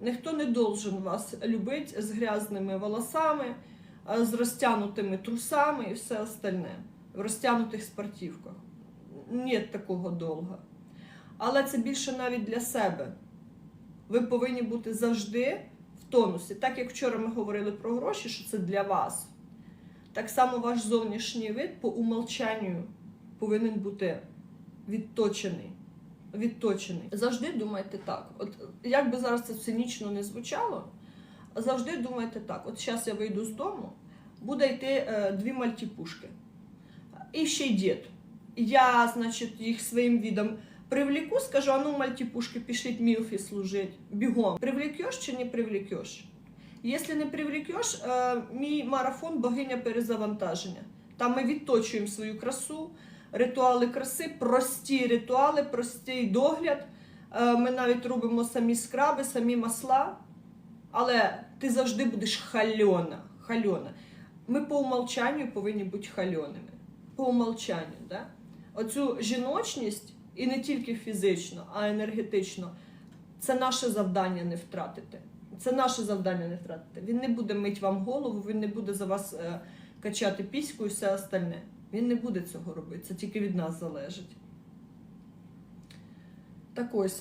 Ніхто не должен вас любити з грязними волосами, з розтягнутими трусами і все остальне, в розтягнутих спортивках. Нет такого довга. Але це більше навіть для себе. Ви повинні бути завжди в тонусі. Так як вчора ми говорили про гроші, що це для вас. Так само ваш зовнішній вид по умолчанню повинен бути відточений. Відточений. Завжди думайте так. От як би зараз це цинічно не звучало, завжди думайте так. От зараз я вийду з дому, буде йти е, дві мальтіпушки. І ще й дід. Я, значить, їх своїм відом привлеку, скажу, а ну, мальтіпушки, пішліть мілфі служить. Бігом. Привлекеш чи не привлекеш? Якщо не привлекеш, е, мій марафон богиня перезавантаження. Там ми відточуємо свою красу, ритуали краси, прості ритуали, простий догляд. Е, Ми навіть робимо самі скраби, самі масла. Але ти завжди будеш хальона. хальона. Ми по умолчанню повинні бути хальоними. По умолчанню. Да? Оцю жіночність, і не тільки фізично, а енергетично, це наше завдання не втратити. Це наше завдання не втратити. Він не буде мить вам голову, він не буде за вас е, качати піську і все остальне. Він не буде цього робити. Це тільки від нас залежить. Так ось,